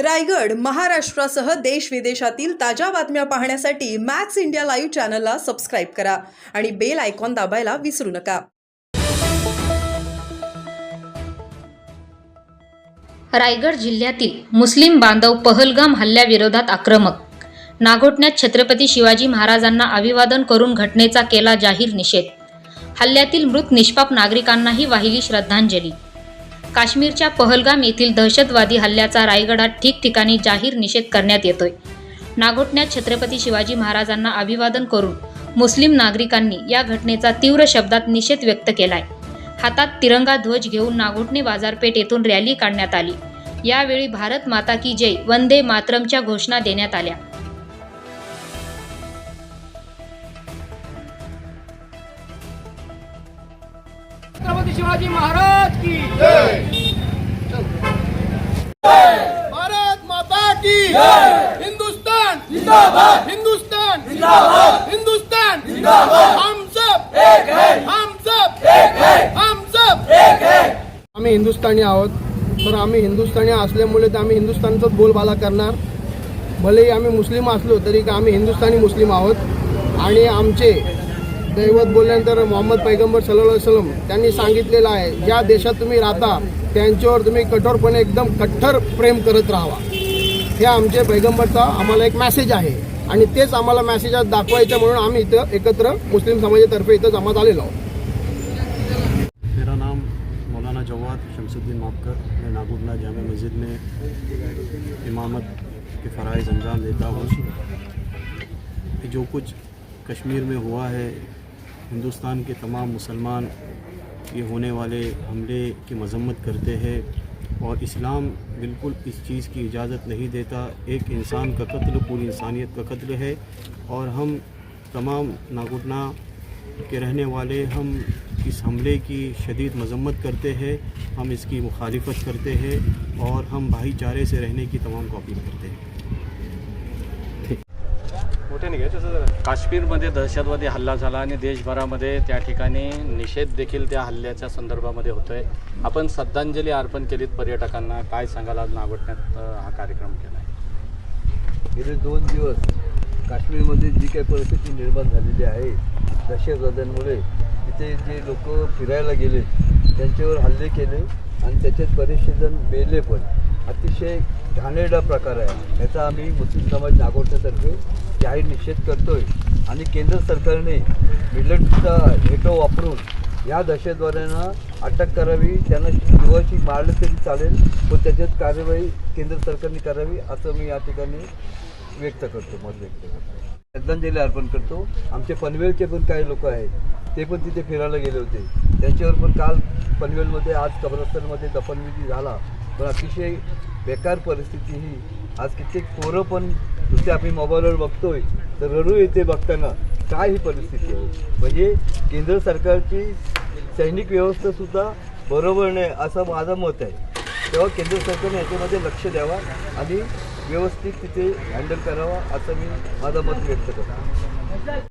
रायगड महाराष्ट्रासह देश विदेशातील ताज्या बातम्या पाहण्यासाठी मॅक्स इंडिया लाईव्ह चॅनलला सबस्क्राईब करा आणि बेल आयकॉन दाबायला विसरू नका. रायगड जिल्ह्यातील मुस्लिम बांधव पहलगाम हल्ल्याविरोधात आक्रमक. नागोठण्यात छत्रपती शिवाजी महाराजांना अभिवादन करून घटनेचा केला जाहीर निषेध. हल्ल्यातील मृत निष्पाप नागरिकांनाही वाहिली श्रद्धांजली. काश्मीरच्या पहलगाम येथील दहशतवादी हल्ल्याचा रायगडात ठिकठिकाणी जाहीर निषेध करण्यात येतोय. नागोठण्यात छत्रपती शिवाजी महाराजांना अभिवादन करून मुस्लिम नागरिकांनी या घटनेचा तीव्र शब्दात निषेध व्यक्त केलाय. हातात तिरंगा ध्वज घेऊन नागोठणे बाजारपेठ येथून रॅली काढण्यात आली. यावेळी भारत माता की जय वंदे मातरमच्या घोषणा देण्यात आल्या. शिवाजी महाराज की भारत माता की हिंदुस्तान। जिंदाबाद। हिंदुस्तान। जिंदाबाद। हिंदुस्तान। जिंदाबाद। हम सब। एक है। हम सब। एक है। हम सब। एक है। आम्ही हिंदुस्थानी आहोत तर आम्ही हिंदुस्थानी असल्यामुळे तर आम्ही हिंदुस्थानचाच बोलबाला करणार. भलेही आम्ही मुस्लिम असलो तरी का आम्ही हिंदुस्थानी मुस्लिम आहोत. आणि आमचे दैवत बोलल्यानंतर मोहम्मद पैगंबर सल्लल्लाहु अलैहि वसल्लम त्यांनी सांगितलेलं आहे ज्या देशात तुम्ही राहता त्यांच्यावर तुम्ही कठोरपणे एकदम कठ्ठर प्रेम करत राहावा. हे आमचे पैगंबरचा आम्हाला एक मेसेज आहे आणि तेच आम्हाला मेसेज आज दाखवायचं म्हणून आम्ही इथं एकत्र मुस्लिम समाजातर्फे इथं जमा झालेलो आहोत. मेरा नाम मौलाना जवाद शमसुद्दीन मापकर मैं नागुडला जामा मस्जिद में इमामत के फ़रज़ अंजाम देता हूँ। कि जो कुछ कश्मीर में हुआ है हिंदुस्तान के तमाम मुसलमान ये होने वाले हमले की मजम्मत करते हैं और इस्लाम बिल्कुल इस चीज़ की इजाज़त नहीं देता एक इंसान का कत्ल पूरी इंसानियत का कत्ल है और हम तमाम नागुटना के रहने वाले हम इस हमले की शदीद मजम्मत करते हैं हम इसकी मुखालिफत करते हैं और हम भाईचारे से रहने की तमाम को अपील करते हैं काश्मीरमध्ये दहशतवादी हल्ला झाला आणि देशभरामध्ये त्या ठिकाणी निषेध देखील त्या हल्ल्याच्या संदर्भामध्ये होतोय. आपण श्रद्धांजली अर्पण केलीत पर्यटकांना. काय सांगाल? आज नागोठण्यात अ, हा कार्यक्रम केला आहे गेले दोन दिवस काश्मीरमध्ये जी काही परिस्थिती निर्माण झालेली आहे दहशतवाद्यांमुळे तिथे जे लोक फिरायला गेले त्यांच्यावर हल्ले केले आणि त्याच्यात बरेचसे जण मेले पण. अतिशय घाणेरडा प्रकार आहे. याचा आम्ही मुस्लिम समाज नागोठण्यातर्फे जाहीर निषेध करतोय आणि केंद्र सरकारने मिलिटरीचा हेटो वापरून या दहशतवाद्यांना अटक करावी त्यांना जीवाची मारलं तरी चालेल पण त्याच्यात कार्यवाही केंद्र सरकारने करावी असं मी या ठिकाणी व्यक्त करतो मत व्यक्त करतो. श्रद्धांजली अर्पण करतो. आमचे पनवेलचे पण काही लोक आहेत ते पण तिथे फिरायला गेले होते. त्यांच्यावर पण काल पनवेलमध्ये आज कब्रस्तानमध्ये दफनविधी झाला. पण अतिशय बेकार परिस्थिती ही. आज कित्येक पोरं पण तिथे आम्ही मोबाईलवर बघतोय तर रडू येते बघताना काय ही परिस्थिती आहे? म्हणजे केंद्र सरकारची सैनिक व्यवस्थासुद्धा बरोबर नाही असं माझं मत आहे. तेव्हा केंद्र सरकारने याच्यामध्ये लक्ष द्यावा आणि व्यवस्थित तिथे हँडल करावा असं मी माझं मत व्यक्त करतो.